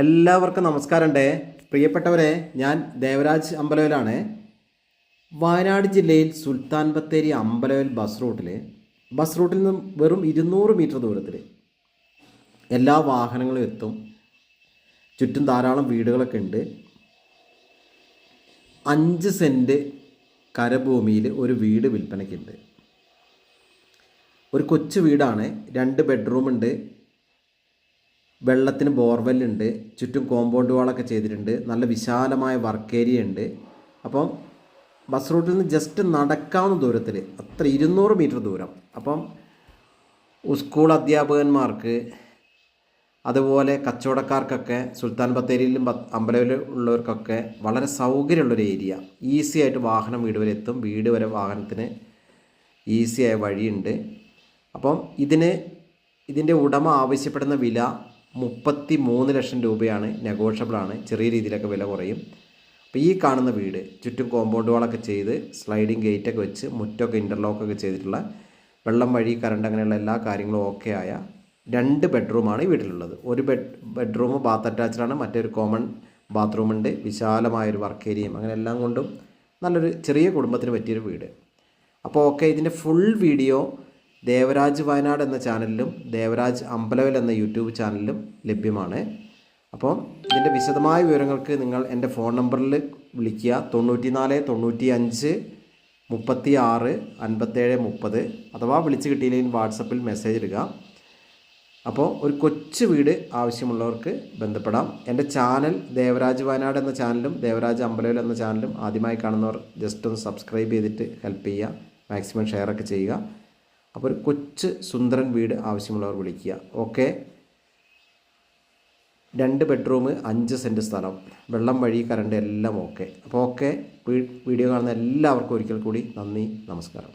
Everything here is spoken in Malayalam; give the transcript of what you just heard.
എല്ലാവർക്കും നമസ്കാരമുണ്ട്. പ്രിയപ്പെട്ടവരെ ഞാൻ ദേവരാജ് അമ്പലവിലാണ് വയനാട് ജില്ലയിൽ സുൽത്താൻ ബത്തേരി അമ്പലവൽ ബസ് റൂട്ടിൽ ബസ് റൂട്ടിൽ നിന്നും വെറും ഇരുന്നൂറ് മീറ്റർ ദൂരത്തിൽ എല്ലാ വാഹനങ്ങളും എത്തും. ചുറ്റും ധാരാളം വീടുകളൊക്കെ ഉണ്ട്. അഞ്ച് സെന്റ് കരഭൂമിയിൽ ഒരു വീട് വിൽപ്പനയ്ക്കുണ്ട് ഒരു കൊച്ചു വീടാണ് രണ്ട് ബെഡ്റൂമുണ്ട്. വെള്ളത്തിന് ബോർവെല്ലുണ്ട് ചുറ്റും കോമ്പൗണ്ട് വാളൊക്കെ ചെയ്തിട്ടുണ്ട് നല്ല വിശാലമായ വർക്ക് ഏരിയ ഉണ്ട്. അപ്പം ബസ് റൂട്ടിൽ നിന്ന് ജസ്റ്റ് നടക്കാവുന്ന ദൂരത്തിൽ അത്ര ഇരുന്നൂറ് മീറ്റർ ദൂരം. അപ്പം സ്കൂൾ അധ്യാപകന്മാർക്ക് അതുപോലെ കച്ചവടക്കാർക്കൊക്കെ സുൽത്താൻ ബത്തേരിയിലും അമ്പലവിലും ഉള്ളവർക്കൊക്കെ വളരെ സൗകര്യമുള്ളൊരു ഏരിയ ഈസി ആയിട്ട് വാഹനം വീട് വരെ എത്തും വീട് വരെ വാഹനത്തിന് ഈസിയായ വഴിയുണ്ട്. അപ്പം ഇതിന് ഇതിന്റെ ഉടമ ആവശ്യപ്പെടുന്ന വില മുപ്പത്തി മൂന്ന് ലക്ഷം രൂപയാണ് നെഗോഷ്യബിളാണ്. ചെറിയ രീതിയിലൊക്കെ വില കുറയും. അപ്പോൾ ഈ കാണുന്ന വീട് ചുറ്റും കോമ്പൗണ്ട് വാളൊക്കെ ചെയ്ത് സ്ലൈഡിങ് ഗേറ്റൊക്കെ വെച്ച് മുറ്റമൊക്കെ ഇന്റർലോക്കൊക്കെ ചെയ്തിട്ടുള്ള വെള്ളം വഴി കറണ്ട് അങ്ങനെയുള്ള എല്ലാ കാര്യങ്ങളും ഓക്കെ ആയ രണ്ട് ബെഡ്റൂമാണ് ഈ വീട്ടിലുള്ളത്. ഒരു ബെഡ് ബെഡ്റൂം ബാത്ത് അറ്റാച്ച്ഡ് ആണ്. മറ്റൊരു കോമൺ ബാത്റൂമുണ്ട് വിശാലമായൊരു വർക്ക് ഏരിയയും അങ്ങനെ എല്ലാം കൊണ്ടും നല്ലൊരു ചെറിയ കുടുംബത്തിന് പറ്റിയൊരു വീട്. അപ്പോൾ ഓക്കെ ഇതിന്റെ ഫുൾ വീഡിയോ ദേവരാജ് വയനാട് എന്ന ചാനലിലും ദേവരാജ് അമ്പലവൽ എന്ന യൂട്യൂബ് ചാനലിലും ലഭ്യമാണ്. അപ്പോൾ ഇതിന്റെ വിശദമായ വിവരങ്ങൾക്ക് നിങ്ങൾ എന്റെ ഫോൺ നമ്പറിൽ വിളിക്കുക. തൊണ്ണൂറ്റി നാല് തൊണ്ണൂറ്റി അഞ്ച് മുപ്പത്തി ആറ് അൻപത്തേഴ് മുപ്പത് അഥവാ വിളിച്ച് കിട്ടിയില്ലെങ്കിൽ വാട്സപ്പിൽ മെസ്സേജ് ഇടുക. അപ്പോൾ ഒരു കൊച്ചു വീട് ആവശ്യമുള്ളവർക്ക് ബന്ധപ്പെടാം. എന്റെ ചാനൽ ദേവരാജ് വയനാട് എന്ന ചാനലും ദേവരാജ് അമ്പലവൽ എന്ന ചാനലും ആദ്യമായി കാണുന്നവർ ജസ്റ്റ് ഒന്ന് സബ്സ്ക്രൈബ് ചെയ്തിട്ട് ഹെൽപ്പ് ചെയ്യുക. മാക്സിമം ഷെയർ ഒക്കെ ചെയ്യുക. അപ്പോൾ ഒരു കൊച്ച് സുന്ദരൻ വീട് ആവശ്യമുള്ളവർ വിളിക്കുക. ഓക്കെ രണ്ട് ബെഡ്റൂം അഞ്ച് സെന്റ് സ്ഥലം. വെള്ളം വഴി കറണ്ട് എല്ലാം ഓക്കെ അപ്പോൾ ഓക്കെ വീഡിയോ കാണുന്ന എല്ലാവർക്കും ഒരിക്കൽ കൂടി നന്ദി നമസ്കാരം.